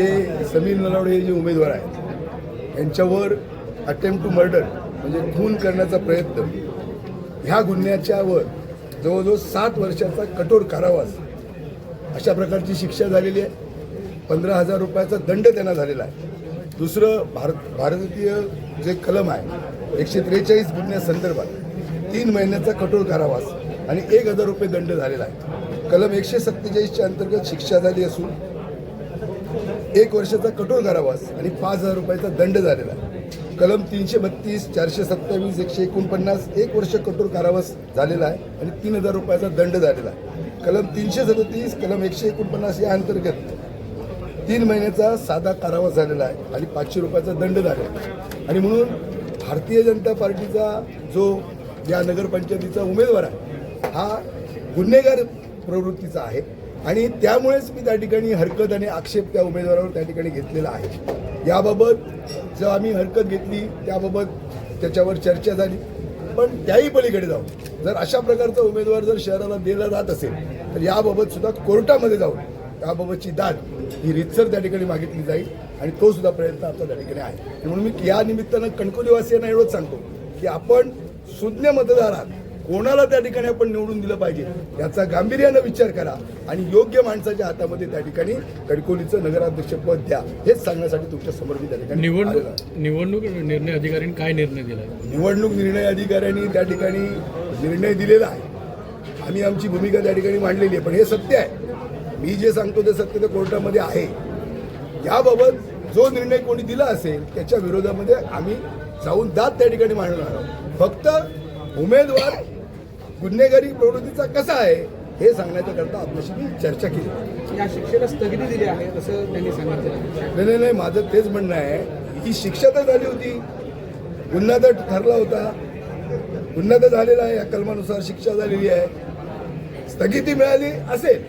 जे समीर नलावडे हे जे उमेदवार आहेत यांच्यावर अटेम्प्ट टू मर्डर म्हणजे खून करण्याचा प्रयत्न ह्या गुन्ह्याच्यावर जवळजवळ सात वर्षाचा कठोर कारावास अशा प्रकारची शिक्षा झालेली आहे. पंधरा हजार रुपयाचा दंड त्यांना झालेला आहे. दुसरं भारत भारतीय जे कलम आहे एकशे त्रेचाळीस गुन्ह्यासंदर्भात तीन महिन्याचा कठोर कारावास आणि एक हजार रुपये दंड झालेला आहे. कलम एकशे सत्तेचाळीसच्या अंतर्गत शिक्षा झाली असून एक वर्षाचा कठोर कारावास आणि पाच हजार रुपयाचा दंड झालेला. आहे कलम तीनशे बत्तीस चारशे सत्तावीस एकशे एकोणपन्नास एक वर्ष कठोर कारावास झालेला आहे आणि तीन हजार रुपयाचा दंड झालेला आहे. कलम तीनशे सदतीस कलम एकशे एकोणपन्नास या अंतर्गत तीन महिन्याचा साधा कारावास झालेला आहे आणि पाचशे रुपयाचा दंड झालेला आहे. आणि म्हणून भारतीय जनता पार्टीचा जो या नगरपंचायतीचा उमेदवार आहे हा गुन्हेगार प्रवृत्तीचा आहे. आणि त्यामुळेच मी त्या ठिकाणी हरकत आणि आक्षेप त्या उमेदवारावर त्या ठिकाणी घेतलेला आहे. याबाबत जर आम्ही हरकत घेतली त्याबाबत त्याच्यावर चर्चा झाली. पण त्याही पलीकडे जाऊन जर अशा प्रकारचा उमेदवार जर शहराला दिला जात असेल तर याबाबत सुद्धा कोर्टामध्ये जाऊन त्याबाबतची दाद ही रितसर त्या ठिकाणी मागितली जाईल आणि तो सुद्धा प्रयत्न आमचा त्या ठिकाणी आहे. म्हणून मी या निमित्तानं कणकोलीवासियांना एवढंच सांगतो की आपण सुज्ञ आहात. कोणाला त्या ठिकाणी आपण निवडून दिलं पाहिजे याचा गांभीर्यानं विचार करा आणि योग्य माणसाच्या हातामध्ये त्या ठिकाणी कणकवलीचं नगराध्यक्षपद द्या. हेच सांगण्यासाठी तुमच्यासमोर मी त्या ठिकाणी. निवडणूक निवडणूक निर्णय अधिकाऱ्यांनी काय निर्णय दिला? निवडणूक निर्णय अधिकाऱ्यांनी त्या ठिकाणी निर्णय दिलेला आहे. आम्ही आमची भूमिका त्या ठिकाणी मांडलेली आहे. पण हे सत्य आहे. मी जे सांगतो ते सत्य ते कोर्टामध्ये आहे. याबाबत जो निर्णय कोणी दिला असेल त्याच्या विरोधामध्ये आम्ही जाऊन दाद त्या ठिकाणी मांडणार आहोत. फक्त उमेदवार गुन्हेगारी प्रवृत्तीचा कसा आहे हे सांगण्याच्या करता आपल्याशी मी चर्चा केली. या शिक्षेला स्थगिती दिली आहे असं त्यांनी सांगितलं. नाही नाही नाही माझं तेच म्हणणं आहे ही शिक्षा तर झाली होती. गुन्हा तर ठरला होता. गुन्हा तर झालेला आहे या कलमानुसार शिक्षा झालेली आहे. स्थगिती मिळाली असेल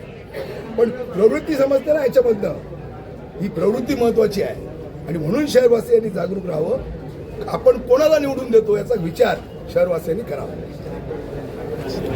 पण प्रवृत्ती समजते ना याच्यामधनं ही प्रवृत्ती महत्वाची आहे. आणि म्हणून शहरवासियांनी जागरूक राहावं. आपण कोणाला निवडून देतो याचा विचार शहरवासियांनी करावा. gracias.